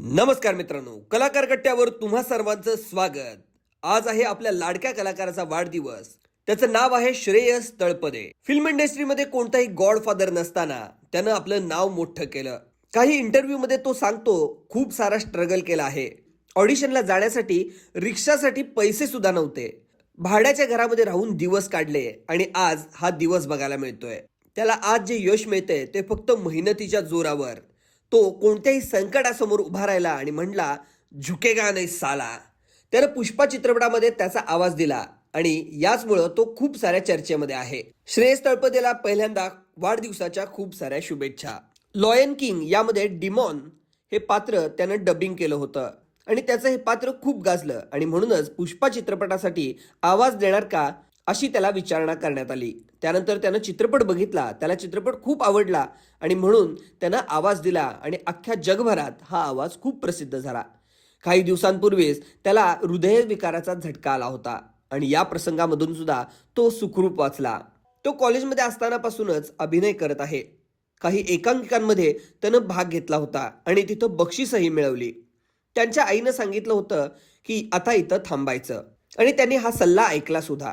नमस्कार मित्रांनो कलाकार कट्ट्यावर तुम्हा सर्वांचं स्वागत. आज आहे आपल्या लाडक्या कलाकाराचा वाढदिवस. त्याचं नाव आहे श्रेयस तळपदे. फिल्म इंडस्ट्रीमध्ये कोणताही गॉडफादर नसताना त्यानं आपलं नाव मोठं केलं. काही इंटरव्ह्यूमध्ये तो सांगतो खूप सारा स्ट्रगल केला आहे. ऑडिशनला जाण्यासाठी रिक्षासाठी पैसे सुद्धा नव्हते. भाड्याच्या घरामध्ये राहून दिवस काढले आणि आज हा दिवस बघायला मिळतोय. त्याला आज जे यश मिळतंय ते फक्त मेहनतीच्या जोरावर. तो कोणत्याही संकटासमोर उभा राहिला आणि म्हणला झुकेगा नाही साला. त्यानं पुष्पा चित्रपटामध्ये त्याचा आवाज दिला आणि याचमुळं तो खूप साऱ्या चर्चेमध्ये आहे. श्रेयस तळपदेला पहिल्यांदा वाढदिवसाच्या खूप साऱ्या शुभेच्छा. लॉयन किंग यामध्ये डिमॉन हे पात्र त्यानं डबिंग केलं होतं आणि त्याचं हे पात्र खूप गाजलं आणि म्हणूनच पुष्पा चित्रपटासाठी आवाज देणार का अशी त्याला विचारणा करण्यात आली. त्यानंतर त्यानं चित्रपट बघितला त्याला चित्रपट खूप आवडला आणि म्हणून त्यानं आवाज दिला आणि अख्ख्या जगभरात हा आवाज खूप प्रसिद्ध झाला. काही दिवसांपूर्वीच त्याला हृदयविकाराचा झटका आला होता आणि या प्रसंगामधून सुद्धा तो सुखरूप वाचला. तो कॉलेजमध्ये असतानापासूनच अभिनय करत आहे. काही एकांकिकांमध्ये त्यानं भाग घेतला होता आणि तिथं बक्षीसही मिळवली. त्यांच्या आईनं सांगितलं होतं की आता इथं थांबायचं आणि त्यांनी हा सल्ला ऐकला सुद्धा.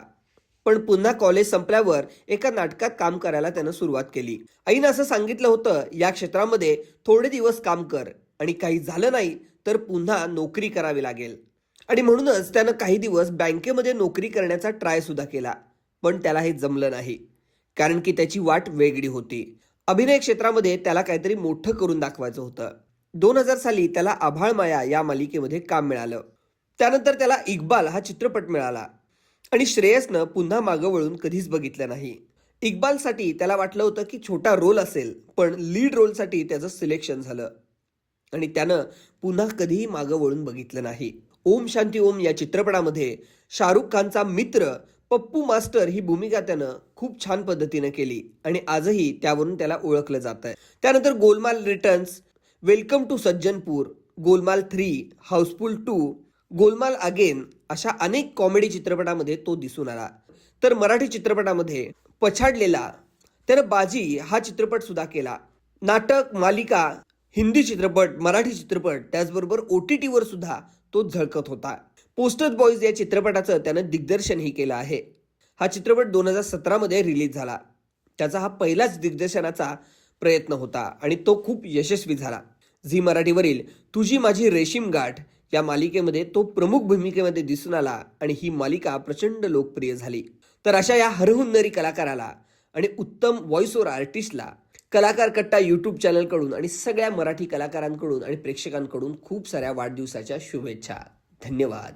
पण पुन्हा कॉलेज संपल्यावर एका नाटकात काम करायला त्यानं सुरुवात केली. आईनं असं सांगितलं होतं या क्षेत्रामध्ये थोडे दिवस काम कर आणि काही झालं नाही तर पुन्हा नोकरी करावी लागेल. आणि म्हणूनच त्यानं काही दिवस बँकेमध्ये नोकरी करण्याचा ट्राय सुद्धा केला पण त्याला हे जमलं नाही कारण की त्याची वाट वेगळी होती. अभिनय क्षेत्रामध्ये त्याला काहीतरी मोठं करून दाखवायचं होतं. दोन हजार साली त्याला आभाळ माया या मालिकेमध्ये काम मिळालं. त्यानंतर त्याला इक्बाल हा चित्रपट मिळाला. आणि श्रेयसनं पुन्हा मागं वळून कधीच बघितलं नाही. इक्बालसाठी त्याला वाटलं होतं की छोटा रोल असेल पण लीड रोलसाठी त्याचं सिलेक्शन झालं. आणि त्यानं पुन्हा कधीही मागं वळून बघितलं नाही. ओम शांती ओम या चित्रपटामध्ये शाहरुख खानचा मित्र पप्पू मास्टर ही भूमिका त्यानं खूप छान पद्धतीनं केली आणि आजही त्यावरून त्याला ओळखलं जात आहे त्यानंतर Golmaal returns welcome to Sajjanpur Golmaal three Housefull two Golmaal again अशा अनेक कॉमेडी चित्रपटामध्ये तो दिसून आला. तर मराठी चित्रपटामध्ये पछाडलेला तर बाजी हा चित्रपट सुद्धा केला. नाटक मालिका हिंदी चित्रपट मराठी चित्रपट त्याचबरोबर ओ टी टीवर सुद्धा तो झळकत होता. पोस्टर बॉईज या चित्रपटाचं त्यानं दिग्दर्शनही केलं आहे. हा चित्रपट दोन हजार सतरामध्ये रिलीज झाला. त्याचा हा पहिलाच दिग्दर्शनाचा प्रयत्न होता आणि तो खूप यशस्वी झाला. झी मराठीवरील तुझी माझी रेशीम गाठ या मालिकेमध्ये तो प्रमुख भूमिकेमध्ये दिसून आला आणि ही मालिका प्रचंड लोकप्रिय झाली. तर अशा या हरहुन्नरी कलाकाराला आणि उत्तम व्हॉइस ओवर आर्टिस्टला कलाकार कट्टा यूट्यूब चॅनलकडून आणि सगळ्या मराठी कलाकारांकडून आणि प्रेक्षकांकडून खूप साऱ्या वाढदिवसाच्या शुभेच्छा. धन्यवाद.